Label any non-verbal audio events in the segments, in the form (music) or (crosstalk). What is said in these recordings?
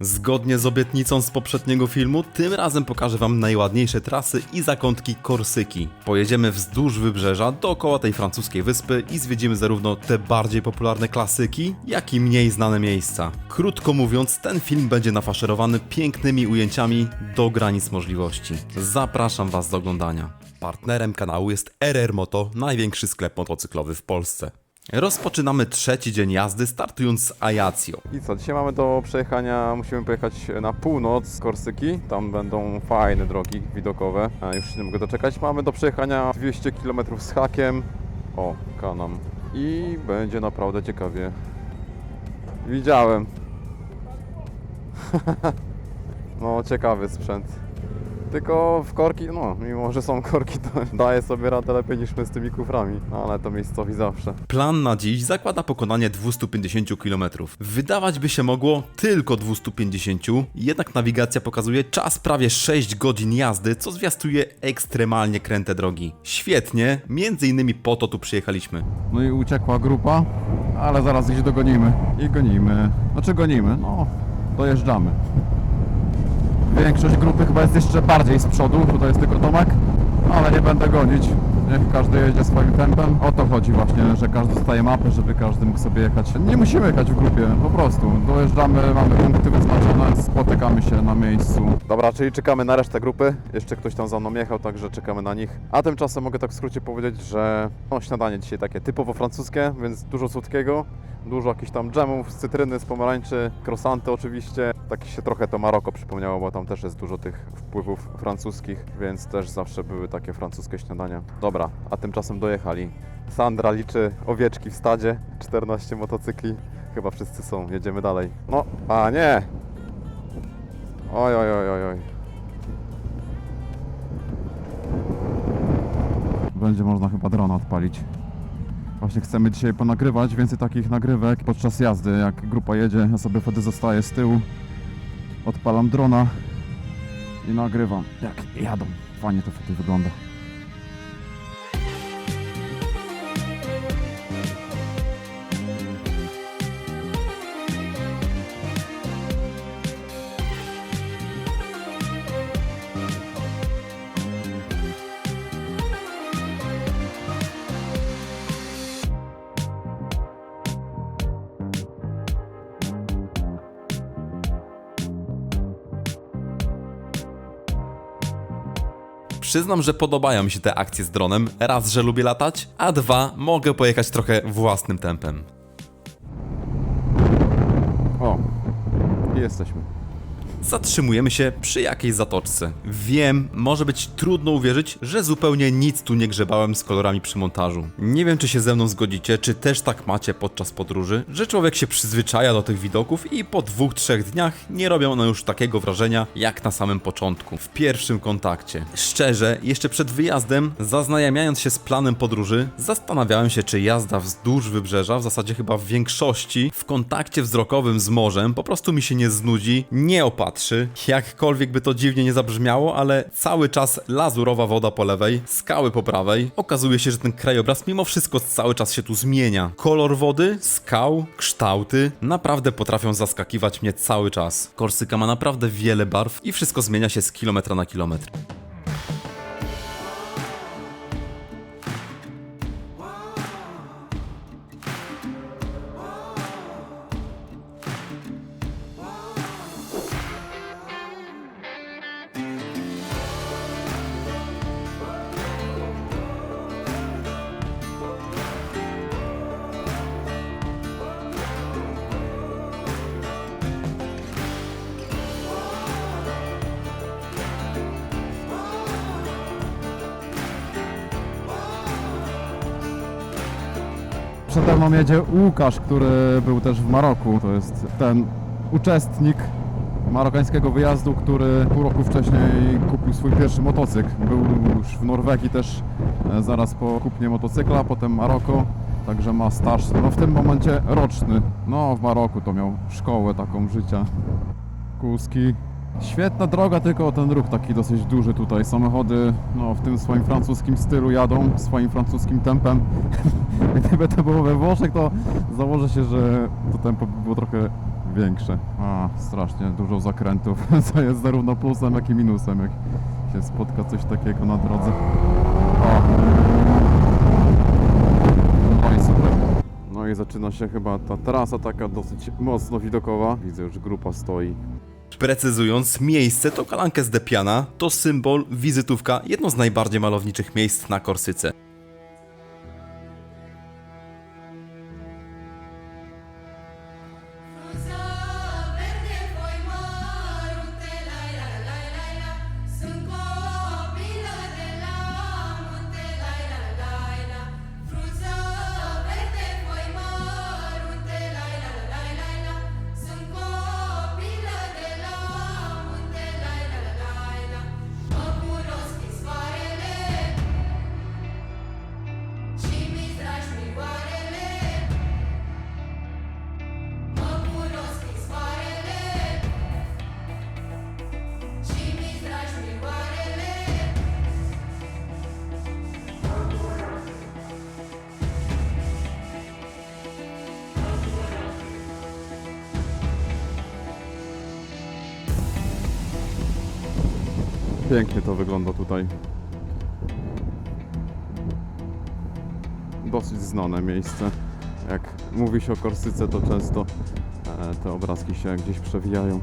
Zgodnie z obietnicą z poprzedniego filmu, tym razem pokażę wam najładniejsze trasy i zakątki Korsyki. Pojedziemy wzdłuż wybrzeża dookoła tej francuskiej wyspy i zwiedzimy zarówno te bardziej popularne klasyki, jak i mniej znane miejsca. Krótko mówiąc, ten film będzie nafaszerowany pięknymi ujęciami do granic możliwości. Zapraszam was do oglądania. Partnerem kanału jest RR Moto, największy sklep motocyklowy w Polsce. Rozpoczynamy trzeci dzień jazdy, startując z Ajaccio. I co, dzisiaj mamy do przejechania, musimy pojechać na północ z Korsyki. Tam będą fajne drogi widokowe. A już nie mogę doczekać. Mamy do przejechania 200 km z hakiem. O, kanam. I będzie naprawdę ciekawie. Widziałem. (laughs) no, ciekawy sprzęt. Tylko w korki, no, mimo że są korki, to (laughs) daje sobie radę lepiej niż my z tymi kuframi. No, ale to miejscowi zawsze. Plan na dziś zakłada pokonanie 250 km. Wydawać by się mogło tylko 250, jednak nawigacja pokazuje czas prawie 6 godzin jazdy, co zwiastuje ekstremalnie kręte drogi. Świetnie, między innymi po to tu przyjechaliśmy. No i uciekła grupa, ale zaraz ich dogonimy. I gonimy. Znaczy gonimy, no dojeżdżamy. Większość grupy chyba jest jeszcze bardziej z przodu, tutaj jest tylko Tomek, ale nie będę gonić. Niech każdy jedzie swoim tempem. O to chodzi właśnie, że każdy dostaje mapę, żeby każdy mógł sobie jechać. Nie musimy jechać w grupie, po prostu. Dojeżdżamy, mamy punkty wyznaczone, spotykamy się na miejscu. Dobra, czyli czekamy na resztę grupy. Jeszcze ktoś tam za mną jechał, także czekamy na nich. A tymczasem mogę tak w skrócie powiedzieć, że no, śniadanie dzisiaj takie typowo francuskie, więc dużo słodkiego. Dużo jakichś tam dżemów z cytryny, z pomarańczy, croissanty oczywiście. Tak się trochę to Maroko przypomniało, bo tam też jest dużo tych wpływów francuskich, więc też zawsze były takie francuskie śniadania. Dobra, a tymczasem dojechali. Sandra liczy owieczki w stadzie, 14 motocykli. Chyba wszyscy są, jedziemy dalej. No, a nie! Oj, oj, oj, oj, oj. Będzie można chyba drona odpalić. Właśnie chcemy dzisiaj ponagrywać więcej takich nagrywek podczas jazdy. Jak grupa jedzie, ja sobie wtedy zostaję z tyłu, odpalam drona i nagrywam jak jadą. Fajnie to wtedy wygląda. Przyznam, że podobają mi się te akcje z dronem. Raz, że lubię latać, a dwa, mogę pojechać trochę własnym tempem. O, jesteśmy. Zatrzymujemy się przy jakiejś zatoczce. Wiem, może być trudno uwierzyć, że zupełnie nic tu nie grzebałem z kolorami przy montażu. Nie wiem, czy się ze mną zgodzicie, czy też tak macie podczas podróży, że człowiek się przyzwyczaja do tych widoków i po dwóch, trzech dniach nie robią one już takiego wrażenia jak na samym początku, w pierwszym kontakcie. Szczerze, jeszcze przed wyjazdem, zaznajamiając się z planem podróży, zastanawiałem się, czy jazda wzdłuż wybrzeża, w zasadzie chyba w większości, w kontakcie wzrokowym z morzem, po prostu mi się nie znudzi, nie opatrzy. Jakkolwiek by to dziwnie nie zabrzmiało, ale cały czas lazurowa woda po lewej, skały po prawej. Okazuje się, że ten krajobraz mimo wszystko cały czas się tu zmienia. Kolor wody, skał, kształty naprawdę potrafią zaskakiwać mnie cały czas. Korsyka ma naprawdę wiele barw i wszystko zmienia się z kilometra na kilometr. Przede mną jedzie Łukasz, który był też w Maroku. To jest ten uczestnik marokańskiego wyjazdu, który pół roku wcześniej kupił swój pierwszy motocykl. Był już w Norwegii też e, zaraz po kupnie motocykla, potem Maroko. Także ma staż, no w tym momencie roczny. No w Maroku to miał szkołę taką życia. Kółski. Świetna droga, tylko ten ruch taki dosyć duży tutaj. Samochody no, w tym swoim francuskim stylu jadą, swoim francuskim tempem. (laughs) Gdyby to było we Włoszech, to założę się, że to tempo by było trochę większe. A, strasznie dużo zakrętów, (laughs) co jest zarówno plusem, jak i minusem, jak się spotka coś takiego na drodze. O! No i super. No i zaczyna się chyba ta trasa taka dosyć mocno widokowa. Widzę, już grupa stoi. Precyzując, miejsce to Kalankę z Depiana, to symbol, wizytówka, jedno z najbardziej malowniczych miejsc na Korsyce. Pięknie to wygląda tutaj. Dosyć znane miejsce. Jak mówi się o Korsyce, to często e, te obrazki się gdzieś przewijają.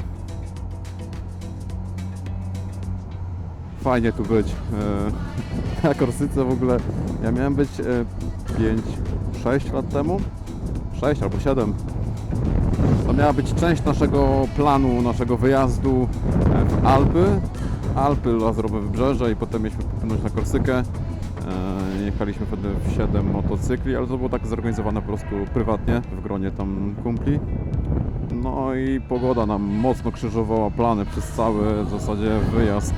Fajnie tu być. E, (laughs) na Korsyce w ogóle ja miałem być e, 5-6 lat temu. 6 albo 7. To miała być część naszego planu, naszego wyjazdu e, w Alpy. Alpy, Lazerowe Wybrzeże i potem mieliśmy popłynąć na Korsykę. E, Jechaliśmy wtedy w 7 motocykli, ale to było tak zorganizowane po prostu prywatnie, w gronie tam kumpli. No i pogoda nam mocno krzyżowała plany przez cały w zasadzie wyjazd.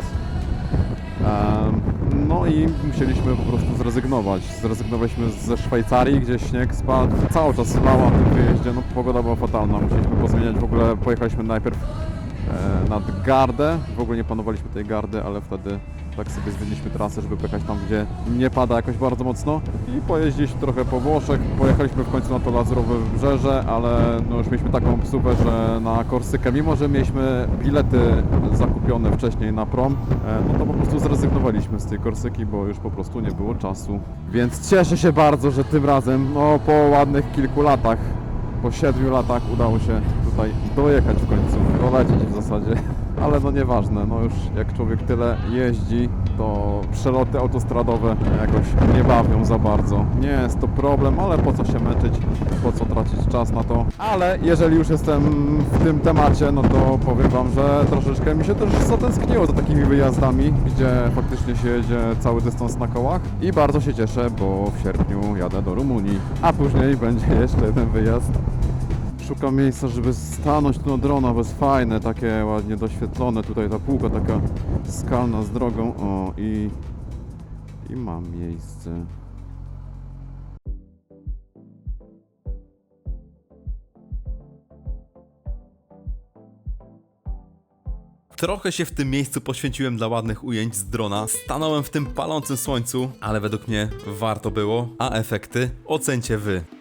Em, No i musieliśmy po prostu zrezygnować. Zrezygnowaliśmy ze Szwajcarii, gdzie śnieg spadł. Cały czas lało na tym wyjeździe, no pogoda była fatalna. Musieliśmy pozmieniać w ogóle, pojechaliśmy najpierw e, nad Gardę. W ogóle nie planowaliśmy tej Gardy, ale wtedy tak sobie zmieniliśmy trasę, żeby pojechać tam, gdzie nie pada jakoś bardzo mocno. I pojeździliśmy trochę po Włoszech. Pojechaliśmy w końcu na to Lazerowe Wybrzeże, ale no już mieliśmy taką psówę, że na Korsykę, mimo że mieliśmy bilety zakupione wcześniej na prom, e, no to po prostu zrezygnowaliśmy z tej Korsyki, bo już po prostu nie było czasu. Więc cieszę się bardzo, że tym razem, no po ładnych kilku latach, po siedmiu latach udało się tutaj dojechać w końcu, dolecieć w zasadzie. Ale no nieważne, no już jak człowiek tyle jeździ, to przeloty autostradowe jakoś nie bawią za bardzo. Nie jest to problem, ale po co się męczyć, po co tracić czas na to. Ale jeżeli już jestem w tym temacie, no to powiem Wam, że troszeczkę mi się też zatęskniło za takimi wyjazdami, gdzie faktycznie się jedzie cały dystans na kołach i bardzo się cieszę, bo w sierpniu jadę do Rumunii, a później będzie jeszcze jeden wyjazd Szukam miejsca, żeby stanąć tu na drona, bo jest fajne, takie ładnie doświetlone. Tutaj ta półka taka skalna z drogą. O i, i mam miejsce. Trochę się w tym miejscu poświęciłem dla ładnych ujęć z drona, stanąłem w tym palącym słońcu, ale według mnie warto było, a efekty ocencie wy.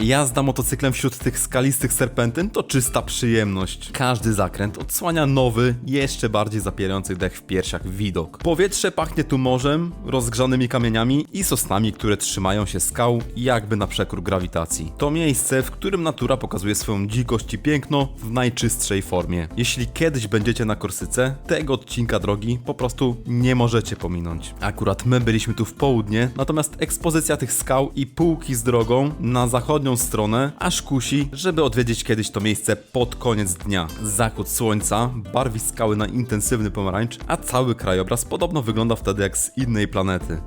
Jazda motocyklem wśród tych skalistych serpentyn to czysta przyjemność. Każdy zakręt odsłania nowy, jeszcze bardziej zapierający dech w piersiach widok. Powietrze pachnie tu morzem, rozgrzanymi kamieniami i sosnami, które trzymają się skał jakby na przekór grawitacji. To miejsce, w którym natura pokazuje swoją dzikość i piękno w najczystszej formie. Jeśli kiedyś będziecie na Korsyce, tego odcinka drogi po prostu nie możecie pominąć. Akurat my byliśmy tu w południe, natomiast ekspozycja tych skał i półki z drogą na zachodnią stronę aż kusi, żeby odwiedzić kiedyś to miejsce pod koniec dnia. Zachód słońca barwi skały na intensywny pomarańcz, a cały krajobraz podobno wygląda wtedy jak z innej planety.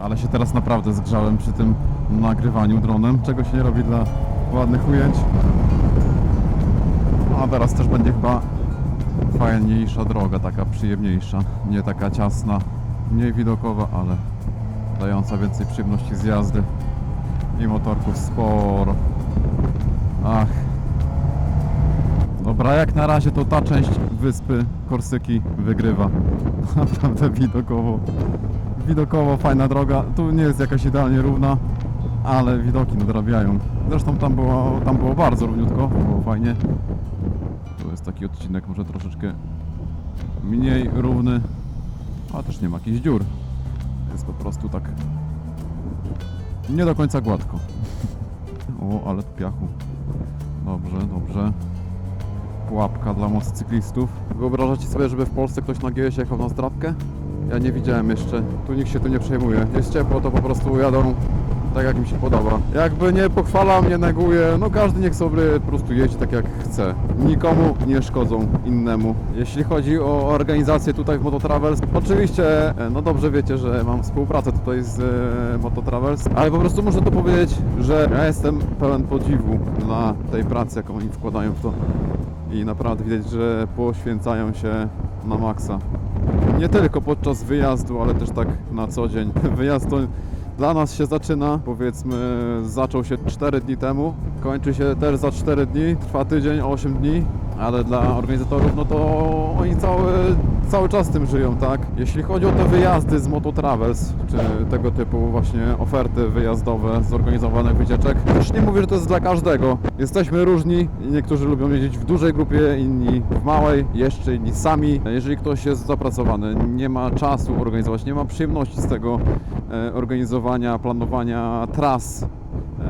Ale się teraz naprawdę zgrzałem przy tym nagrywaniu dronem, czego się nie robi dla ładnych ujęć. A teraz też będzie chyba fajniejsza droga, taka przyjemniejsza, nie taka ciasna, mniej widokowa, ale dająca więcej przyjemności z jazdy i motorków sporo. Ach. Dobra, jak na razie to ta część wyspy Korsyki wygrywa. (laughs) Naprawdę widokowo. Widokowo fajna droga. Tu nie jest jakaś idealnie równa, ale widoki nadrabiają. Zresztą tam było, tam było bardzo równiutko, było fajnie. Tu jest taki odcinek może troszeczkę mniej równy, a też nie ma jakichś dziur. Jest po prostu tak nie do końca gładko. (laughs) O, ale piachu. Dobrze, dobrze. Pułapka dla motocyklistów. Wyobrażacie sobie, żeby w Polsce ktoś na GS jechał na zdradkę? Ja nie widziałem jeszcze. Tu nikt się tu nie przejmuje. Jest ciepło, to po prostu jadą tak jak im się podoba. Jakby nie pochwalam, nie neguję, no każdy niech sobie po prostu jeździ tak jak chce. Nikomu nie szkodzą innemu. Jeśli chodzi o organizację tutaj w Mototravels, oczywiście, e, no dobrze wiecie, że mam współpracę tutaj z e, Mototravels, ale po prostu muszę to powiedzieć, że ja jestem pełen podziwu dla tej pracy, jaką oni wkładają w to. I naprawdę widać, że poświęcają się na maksa. Nie tylko podczas wyjazdu, ale też tak na co dzień. (laughs) Wyjazd to dla nas się zaczyna, powiedzmy, zaczął się 4 dni temu, kończy się też za 4 dni, trwa tydzień, 8 dni, ale dla organizatorów, no to oni cały, cały czas tym żyją, tak? Jeśli chodzi o te wyjazdy z Moto Travels, czy tego typu właśnie oferty wyjazdowe zorganizowanych wycieczek, też nie mówię, że to jest dla każdego. Jesteśmy różni niektórzy lubią jeździć w dużej grupie, inni w małej, jeszcze inni sami. Jeżeli ktoś jest zapracowany, nie ma czasu organizować, nie ma przyjemności z tego e, organizowania, planowania tras,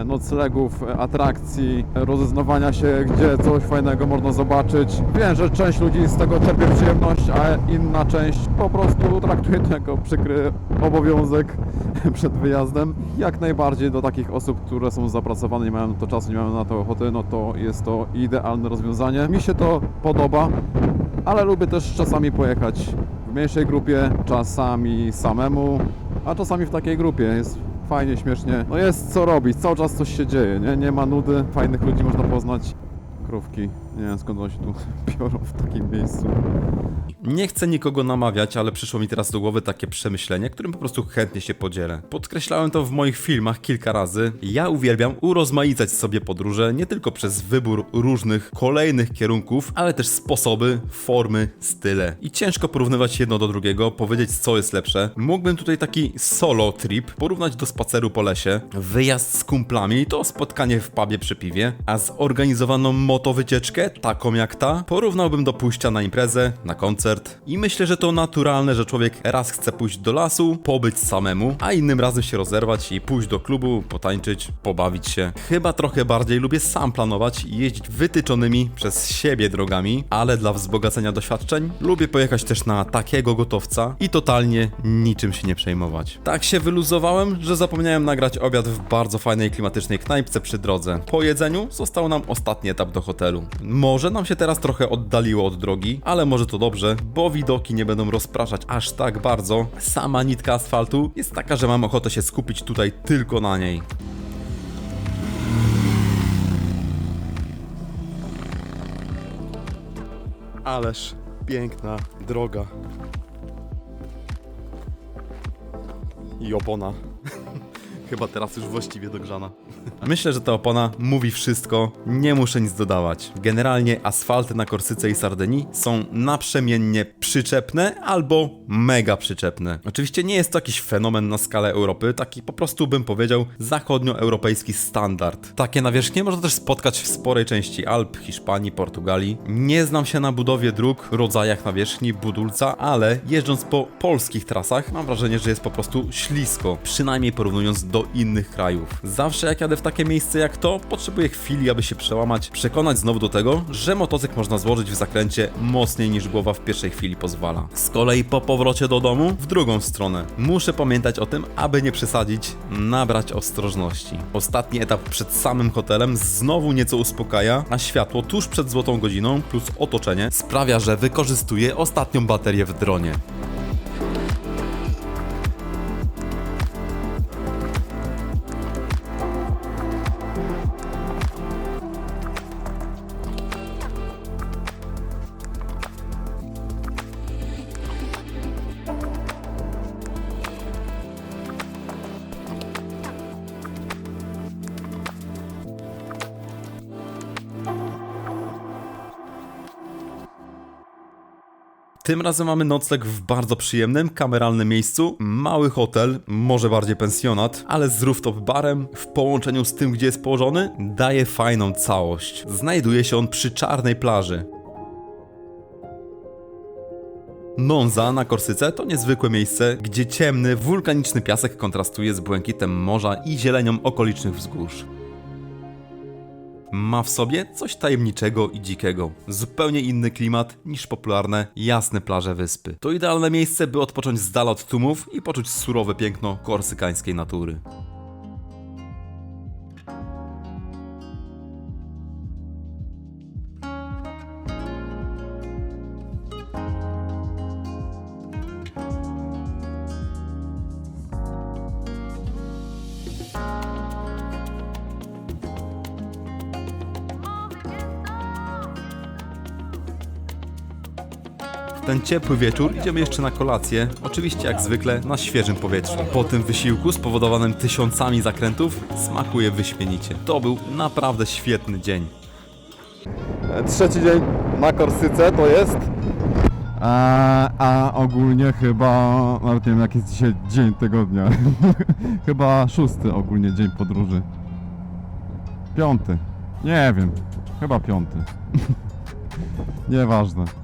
noclegów, e, atrakcji, e, rozeznawania się, gdzie coś fajnego można zobaczyć. Wiem, że część ludzi z tego czerpie przyjemność, a inna część po prostu traktuje to jako przykry obowiązek (laughs) przed wyjazdem. Jak najbardziej do takich osób, które są zapracowane, nie mają to czasu, nie mają na to ochoty, no to jest to idealne rozwiązanie. Mi się to podoba, ale lubię też czasami pojechać w mniejszej grupie, czasami samemu, a czasami w takiej grupie. Jest fajnie, śmiesznie. No jest co robić, cały czas coś się dzieje, nie? Nie ma nudy, fajnych ludzi można poznać. Krówki, nie wiem skąd oni się tu (laughs) biorą w takim miejscu. Nie chcę nikogo namawiać, ale przyszło mi teraz do głowy takie przemyślenie, którym po prostu chętnie się podzielę. Podkreślałem to w moich filmach kilka razy. Ja uwielbiam urozmaicać sobie podróże nie tylko przez wybór różnych kolejnych kierunków, ale też sposoby, formy, style. I ciężko porównywać jedno do drugiego, powiedzieć co jest lepsze. Mógłbym tutaj taki solo trip porównać do spaceru po lesie, wyjazd z kumplami to spotkanie w pubie przy piwie, a zorganizowaną motowycieczkę, taką jak ta, porównałbym do pójścia na imprezę, na koncert. I myślę, że to naturalne, że człowiek raz chce pójść do lasu, pobyć samemu, a innym razem się rozerwać i pójść do klubu, potańczyć, pobawić się. Chyba trochę bardziej lubię sam planować i jeździć wytyczonymi przez siebie drogami, ale dla wzbogacenia doświadczeń lubię pojechać też na takiego gotowca i totalnie niczym się nie przejmować. Tak się wyluzowałem, że zapomniałem nagrać obiad w bardzo fajnej klimatycznej knajpce przy drodze. Po jedzeniu został nam ostatni etap do hotelu. Może nam się teraz trochę oddaliło od drogi, ale może to dobrze, bo widoki nie będą rozpraszać aż tak bardzo. Sama nitka asfaltu jest taka, że mam ochotę się skupić tutaj tylko na niej. Ależ piękna droga. I opona. (laughs) Chyba teraz już właściwie dogrzana. Myślę, że ta opona mówi wszystko, nie muszę nic dodawać. Generalnie asfalty na Korsyce i Sardynii są naprzemiennie przyczepne albo mega przyczepne. Oczywiście nie jest to jakiś fenomen na skalę Europy, taki po prostu bym powiedział zachodnioeuropejski standard. Takie nawierzchnie można też spotkać w sporej części Alp, Hiszpanii, Portugalii. Nie znam się na budowie dróg, rodzajach nawierzchni, budulca, ale jeżdżąc po polskich trasach mam wrażenie, że jest po prostu ślisko, przynajmniej porównując do innych krajów. Zawsze jak jadę w takie miejsce jak to, potrzebuję chwili, aby się przełamać, przekonać znowu do tego, że motocykl można złożyć w zakręcie mocniej niż głowa w pierwszej chwili pozwala. Z kolei po powrocie do domu, w drugą stronę. Muszę pamiętać o tym, aby nie przesadzić, nabrać ostrożności. Ostatni etap przed samym hotelem znowu nieco uspokaja, a światło tuż przed złotą godziną plus otoczenie sprawia, że wykorzystuję ostatnią baterię w dronie. Tym razem mamy nocleg w bardzo przyjemnym, kameralnym miejscu. Mały hotel, może bardziej pensjonat, ale z rooftop barem w połączeniu z tym, gdzie jest położony, daje fajną całość. Znajduje się on przy czarnej plaży. Monza na Korsyce to niezwykłe miejsce, gdzie ciemny, wulkaniczny piasek kontrastuje z błękitem morza i zielenią okolicznych wzgórz. Ma w sobie coś tajemniczego i dzikiego. Zupełnie inny klimat niż popularne, jasne plaże wyspy. To idealne miejsce, by odpocząć z dala od tłumów i poczuć surowe piękno korsykańskiej natury. Ten ciepły wieczór idziemy jeszcze na kolację, oczywiście jak zwykle na świeżym powietrzu. Po tym wysiłku spowodowanym tysiącami zakrętów smakuje wyśmienicie. To był naprawdę świetny dzień. Trzeci dzień na Korsyce to jest A, a ogólnie chyba, nawet nie wiem jaki jest dzisiaj dzień tygodnia. (laughs) chyba szósty ogólnie dzień podróży. Piąty. Nie wiem. Chyba piąty. (laughs) Nieważne.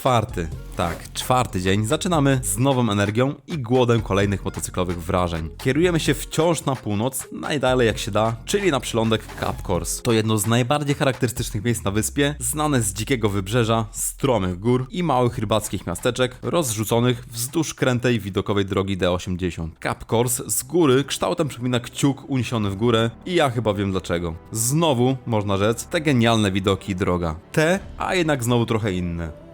Czwarty, tak, czwarty dzień. Zaczynamy z nową energią i głodem kolejnych motocyklowych wrażeń. Kierujemy się wciąż na północ, najdalej jak się da, czyli na przylądek Cap Corse. To jedno z najbardziej charakterystycznych miejsc na wyspie, znane z dzikiego wybrzeża, stromych gór i małych rybackich miasteczek, rozrzuconych wzdłuż krętej widokowej drogi D80. Cap Corse z góry kształtem przypomina kciuk uniesiony w górę i ja chyba wiem dlaczego. Znowu, można rzec, te genialne widoki i droga. Te, a jednak znowu trochę inne.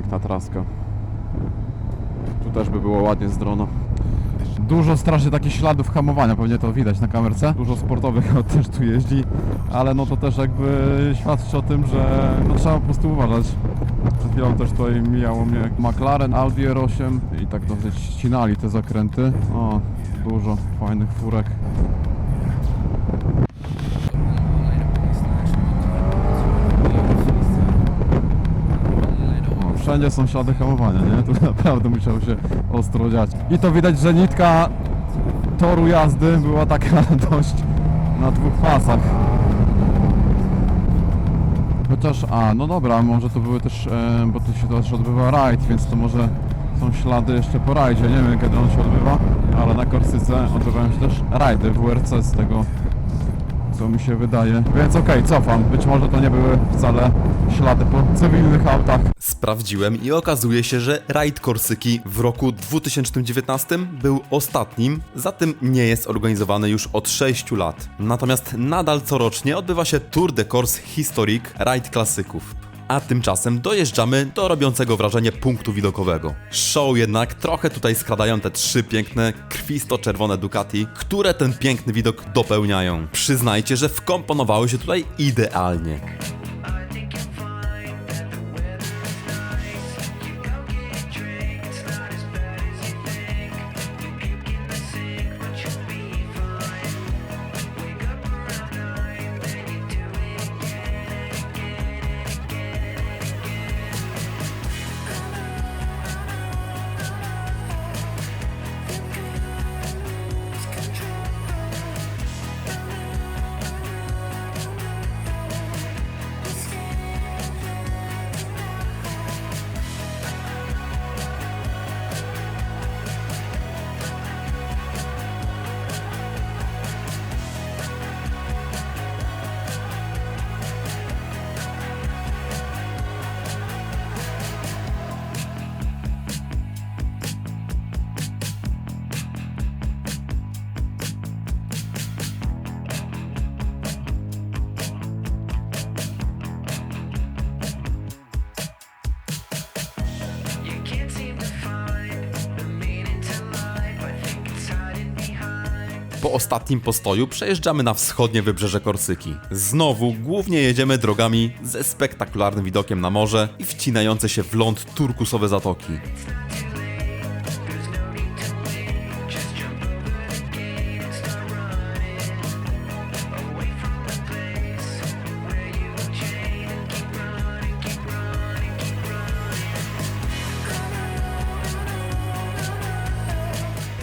Piękna traska. Tu też by było ładnie z drona. Dużo strasznie takich śladów hamowania, pewnie to widać na kamerce. Dużo sportowych też tu jeździ, ale no to też jakby świadczy o tym, że no trzeba po prostu uważać. Przed chwilą też tutaj mijało mnie McLaren Audi R8 i tak dosyć ścinali te zakręty. O, dużo fajnych furek. Wszędzie są ślady hamowania, nie? Tu naprawdę musiało się ostro dziać. I to widać, że nitka toru jazdy była taka (laughs) dość na dwóch pasach. Chociaż, a no dobra, może to były też, e, bo tu się też odbywa rajd, więc to może są ślady jeszcze po rajdzie, nie wiem kiedy on się odbywa, ale na Korsyce odbywają się też rajdy WRC z tego co mi się wydaje. Więc okej, cofam, być może to nie były wcale ślady po cywilnych autach. Sprawdziłem i okazuje się, że rajd Korsyki w roku 2019 był ostatnim, zatem nie jest organizowany już od 6 lat. Natomiast nadal corocznie odbywa się Tour de Corse Historique Rajd Klasyków. A tymczasem dojeżdżamy do robiącego wrażenie punktu widokowego. Show jednak trochę tutaj skradają te trzy piękne, krwisto-czerwone Ducati, które ten piękny widok dopełniają. Przyznajcie, że wkomponowały się tutaj idealnie. Po ostatnim postoju przejeżdżamy na wschodnie wybrzeże Korsyki. Znowu głównie jedziemy drogami ze spektakularnym widokiem na morze i wcinające się w ląd turkusowe zatoki.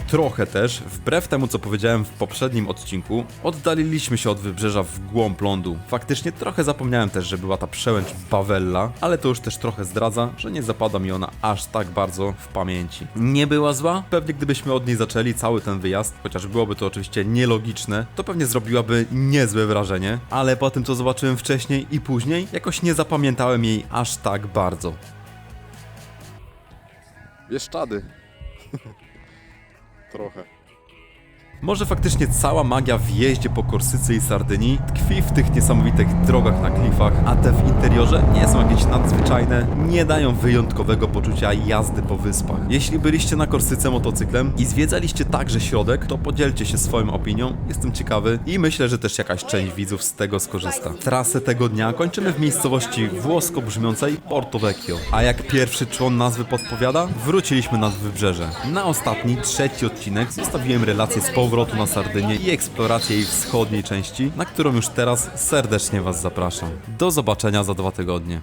Trochę też, wbrew temu co powiedziałem w poprzednim odcinku, oddaliliśmy się od wybrzeża w głąb lądu. Faktycznie trochę zapomniałem też, że była ta przełęcz Bawella, ale to już też trochę zdradza, że nie zapada mi ona aż tak bardzo w pamięci. Nie była zła? Pewnie gdybyśmy od niej zaczęli cały ten wyjazd, chociaż byłoby to oczywiście nielogiczne, to pewnie zrobiłaby niezłe wrażenie, ale po tym co zobaczyłem wcześniej i później, jakoś nie zapamiętałem jej aż tak bardzo. Bieszczady. Trochę. Może faktycznie cała magia w jeździe po Korsyce i Sardynii tkwi w tych niesamowitych drogach na klifach, a te w interiorze nie są jakieś nadzwyczajne, nie dają wyjątkowego poczucia jazdy po wyspach. Jeśli byliście na Korsyce motocyklem i zwiedzaliście także środek, to podzielcie się swoją opinią, jestem ciekawy i myślę, że też jakaś część widzów z tego skorzysta. Trasę tego dnia kończymy w miejscowości włosko brzmiącej Porto Vecchio, a jak pierwszy człon nazwy podpowiada, wróciliśmy nad wybrzeże. Na ostatni, trzeci odcinek zostawiłem relację z powrotu na Sardynię i eksplorację jej wschodniej części, na którą już teraz serdecznie Was zapraszam. Do zobaczenia za dwa tygodnie.